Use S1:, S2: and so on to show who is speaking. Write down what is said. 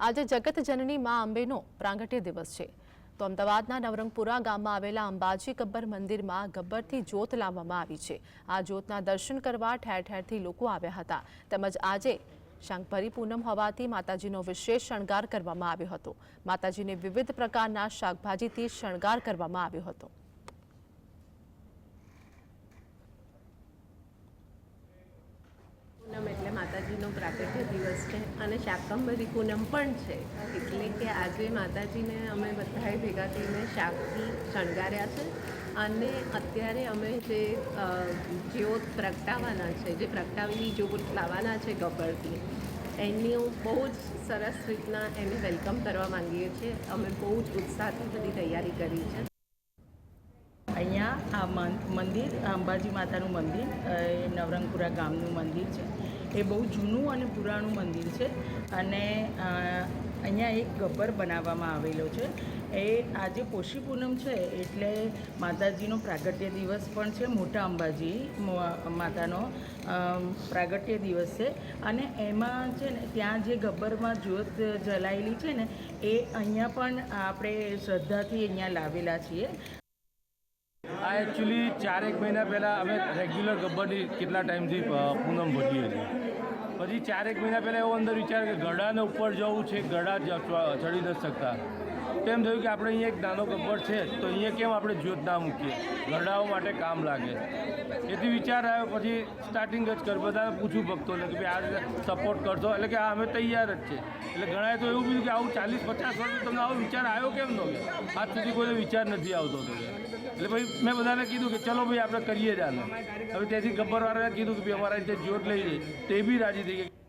S1: આજે જગત જનની મા અંબેનો પ્રાંગટ્ય દિવસ છે. તો અમદાવાદના નવરંગપુરા ગામમાં આવેલા અંબાજી ગબ્બર મંદિરમાં ગબ્બરથી જ્યોત લાવવામાં આવી છે. આ જ્યોતના દર્શન કરવા ઠેર ઠેરથી લોકો આવ્યા હતા. તેમજ આજે શાકભરી પૂનમ હોવાથી માતાજીનો વિશેષ શણગાર કરવામાં આવ્યો હતો. માતાજીને વિવિધ પ્રકારના શાકભાજીથી શણગાર કરવામાં આવ્યો હતો
S2: પૂનમ એટલે માતાજીનો પ્રાગટ્ય દિવસ છે અને શાકંભરી પૂનમ પણ છે. એટલે કે આજે માતાજીને અમે બધાએ ભેગા થઈને શાકથી શણગાર્યા છે અને અત્યારે અમે જે જેઓ પ્રગટાવવાના છે, જે પ્રગટાવીની જ્યોત લાવવાના છે ગબ્બરથી એની બહુ જ સરસ રીતના એને વેલકમ કરવા માંગીએ છીએ. અમે બહુ જ ઉત્સાહથી બધી તૈયારી કરી છે.
S3: અહીંયા આ મંદિર અંબાજી માતાનું મંદિર એ નવરંગપુરા ગામનું મંદિર છે. એ બહુ જૂનું અને પુરાણું મંદિર છે અને અહીંયા એક ગબ્બર બનાવવામાં આવેલો છે. એ આજે પોષી પૂનમ છે એટલે માતાજીનો પ્રાગટ્ય દિવસ પણ છે, મોટા અંબાજી માતાનો પ્રાગટ્ય દિવસ છે. અને એમાં છે ને, ત્યાં જે ગબ્બરમાં જ્યોત જલાયેલી છે ને, એ અહીંયા પણ આપણે શ્રદ્ધાથી અહીંયા લાવેલા છીએ.
S4: આ એકચ્યુઅલી ચારેક મહિના પહેલાં અમે રેગ્યુલર ગબ્બરની કેટલા ટાઈમથી પૂનમ ભજીએ છીએ. પછી ચારેક મહિના પહેલાં એવો અંદર વિચાર કે ગરડાને ઉપર જવું છે ગરડા ચડી ન શકતા. તો થયું કે આપણે અહીંયા એક નાનો ગબ્બર છે, તો અહીંયા કેમ આપણે જ્યોત ના મૂકીએ? ગરડાઓ માટે કામ લાગે. એથી વિચાર આવ્યો, પછી સ્ટાર્ટિંગ જ કર. બધાને પૂછ્યું ભક્તોને કે ભાઈ, આ સપોર્ટ કરશો? એટલે કે આ અમે તૈયાર જ છે. એટલે ઘણાએ તો એવું કીધું કે, આવું ચાલીસ, પચાસ વર્ષ તમને આવો વિચાર આવ્યો કેમ નો આજ સુધી કોઈને વિચાર નથી આવતો તો એટલે ભાઈ મેં બધાને કીધું કે, ચલો ભાઈ, આપણે કરીએ જ આને. હવે ત્યાંથી ગબ્બરવાળાએ કીધું કે, ભાઈ, અમારા રીતે જ્યોત લઈ જઈ તે બી રાજી થઈ ગઈ.